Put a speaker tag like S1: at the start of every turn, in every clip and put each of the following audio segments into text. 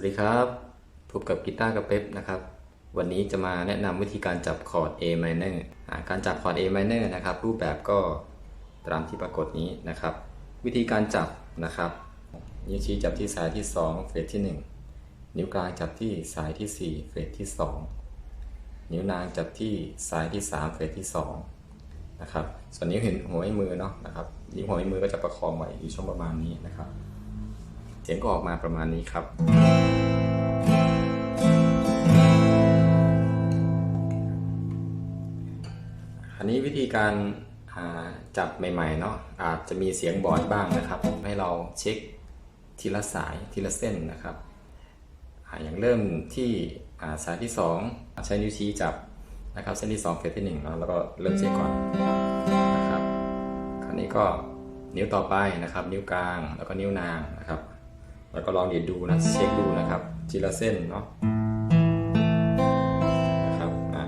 S1: วัสดีครับ พบกับกีตาร์กับเป๊ปนะครับ วันนี้จะมาแนะนำวิธีการจับคอร์ด A minor อ่าการจับคอร์ด A minor นะครับ รูปแบบก็ตามที่ปรากฏนี้นะครับ วิธีการจับนะครับนิ้วชี้จับที่สายที่ 2 เฟรตที่ 1 นิ้วกลางจับที่สายที่ 4 เฟรตที่ 2 นิ้วนางจับที่สายที่ 3 เฟรตที่ 2 นะครับ ส่วนนิ้วเห็นหัวไม้มือเนาะนะครับ นิ้วหัวไม้มือก็จะประคองไว้อยู่ช่วงประมาณนี้นะครับ เสียงก็ออกมาประมาณนี้ครับ อันนี้วิธีการาจับใหม่ๆเนาะอาจจะมีเสียงบอดบ้างนะครับ ให้เราเช็คทีละสายทีละเส้นนะครับออย่างเริ่มที่อ่าสายที่ 2 ใช้นิ้วชี้จับนะครับ เส้นที่ 2 เฟสที่1เนาะแล้วก็เริ่มเช็คก่อนนะครับ คราวนี้ก็นิ้วต่อไปนะครับ นิ้วกลางแล้วก็นิ้วนางนะครับ แล้วก็ลองดีดดูนะเช็คดูนะครับทีละเส้นเนาะนะครับอะ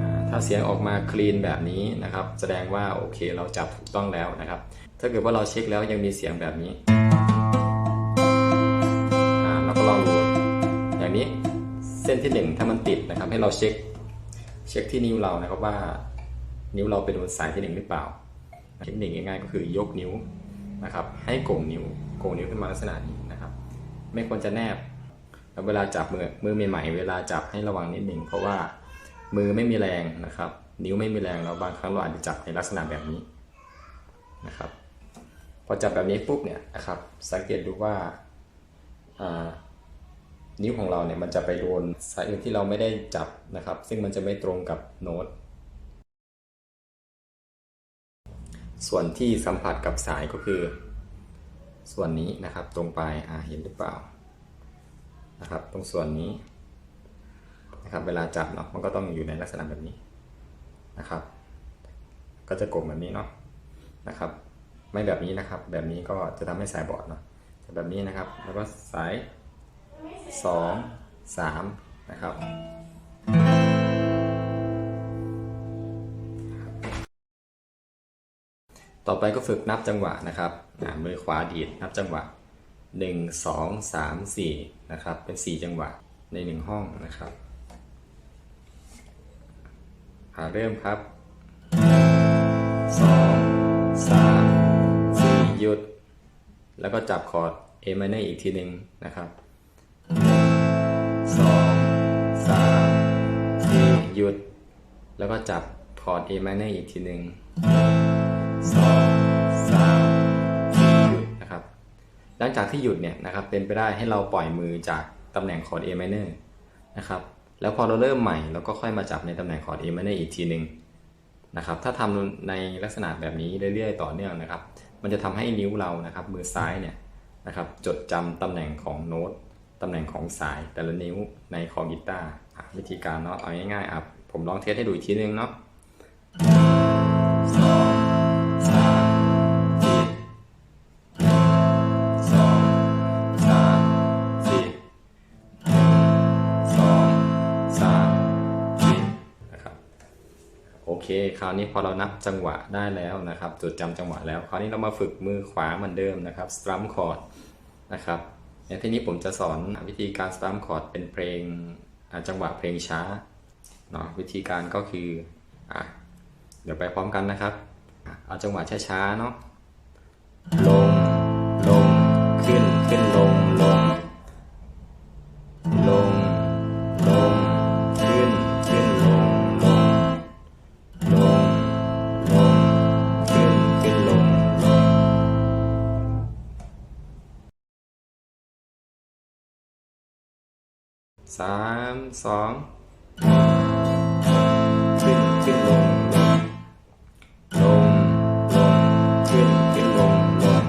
S1: อ่าถ้าเสียงออกมาคลีนแบบนี้นะครับ แสดงว่าโอเคเราจับถูกต้องแล้วนะครับ ถ้าเกิดว่าเราเช็คแล้วยังมีเสียงแบบนี้อ่าเราก็ลองดูอย่างนี้เส้นที่หนึ่งถ้ามันติดนะครับ ให้เราเช็คเช็คที่นิ้วเรานะครับว่า นิ้วเราเป็นบนสายที่หนึ่งหรือเปล่าเทคนิคง่ายๆก็คือยกนิ้ว นะครับ ให้โก่งนิ้วโก่งนิ้วขึ้นมาลักษณะนี้นะครับ ไม่ควรจะแนบแล้วเวลาจับมือมือใหม่ๆเวลาจับให้ระวังนิดหนึ่งเพราะว่ามือไม่มีแรงนะครับ นิ้วไม่มีแรงแล้วบางครั้งเราอาจจะจับในลักษณะแบบนี้นะครับ พอจับแบบนี้ปุ๊บเนี่ยนะครับ สังเกตดูว่าานิ้วของเราเนี่ยมันจะไปโดนสายอื่นที่เราไม่ได้จับนะครับ ซึ่งมันจะไม่ตรงกับโน้ต ส่วนที่สัมผัสกับสายก็คือ ส่วนนี้นะครับตรงปลายเห็นหรือเปล่านะครับ ตรงส่วนนี้นะครับ เวลาจับเนาะมันก็ต้องอยู่ในลักษณะแบบนี้นะครับ ก็จะกลมแบบนี้เนาะนะครับ ไม่แบบนี้นะครับ แบบนี้ก็จะทำให้สายบอดเนาะแต่แบบนี้นะครับ แล้วก็สายสองสามนะครับ ต่อไปก็ฝึกนับจังหวะนะครับมือขวาดีดนับจังหวะ 1 2 3 4นะครับเป็น 4 จังหวะใน 1 ห้องนะครับอ่าเริ่มครับ 2 3 4 หยุด แล้วก็จับคอร์ด A minor อีกทีหนึ่งนะครับ 2 3 4 หยุด แล้วก็จับคอร์ด A minor อีกทีหนึ่ง สองสามสี่หยุดนะครับ หลังจากที่หยุดเนี่ยนะครับเป็นไปได้ให้เราปล่อยมือจากตำแหน่งคอร์ด A minor นะครับ แล้วพอเราเริ่มใหม่เราก็ค่อยมาจับในตำแหน่งคอร์ด A minor อีกทีหนึ่งนะครับ ถ้าทำในลักษณะแบบนี้เรื่อยๆต่อเนื่องนะครับ มันจะทำให้นิ้วเรานะครับมือซ้ายเนี่ยนะครับจดจำตำแหน่งของโน้ตตำแหน่งของสายแต่ละนิ้วในคอกีตาร์วิธีการเนาะเอาง่ายๆอะผมลองเทสให้ดูอีกทีนึงเนาะ เค คราวนี้พอเรานับจังหวะได้แล้วนะครับ จดจำจังหวะแล้ว คราวนี้เรามาฝึกมือขวาเหมือนเดิมนะครับสตรัมคอร์ดนะครับ ในที่นี้ผมจะสอนวิธีการสตรัมคอร์ดเป็นเพลงจังหวะเพลงช้าเนาะวิธีการก็คืออะเดี๋ยวไปพร้อมกันนะครับ เอาจังหวะช้าๆเนาะลง สามสองขึ้นขึ้นลงลงลงลงขึ้นขึ้นลงลง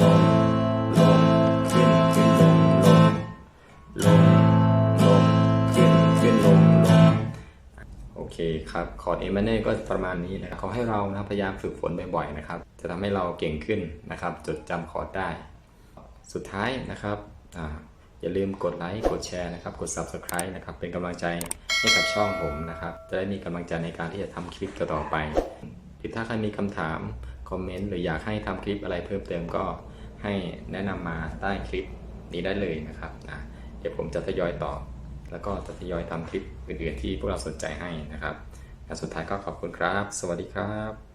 S1: ลงลงขึ้นขึ้นลงลงลงลงขึ้นขึ้นลงลงโอเคครับคอร์ด A minor ก็ประมาณนี้นะครับเขอให้เรานะพยายามฝึกฝนบ่อยๆนะครับ จะทำให้เราเก่งขึ้นนะครับ จดจำคอร์ดได้ สุดท้ายนะครับอา อย่าลืมกดไลค์กดแชร์นะครับกด Subscribe นะครับเป็นกำลังใจให้กับช่องผมนะครับจะได้มีกำลังใจในการที่จะทำคลิปต่อไปหรือถ้าใครมีคำถามคอมเมนต์หรืออยากให้ทำคลิปอะไรเพิ่มเติมก็ให้แนะนำมาใต้คลิปนี้ได้เลยนะครับนะเดี๋ยวผมจะทยอยตอบแล้วก็จะทยอยทำคลิปอื่นๆที่พวกเราสนใจให้นะครับและสุดท้ายก็ขอบคุณครับ สวัสดีครับ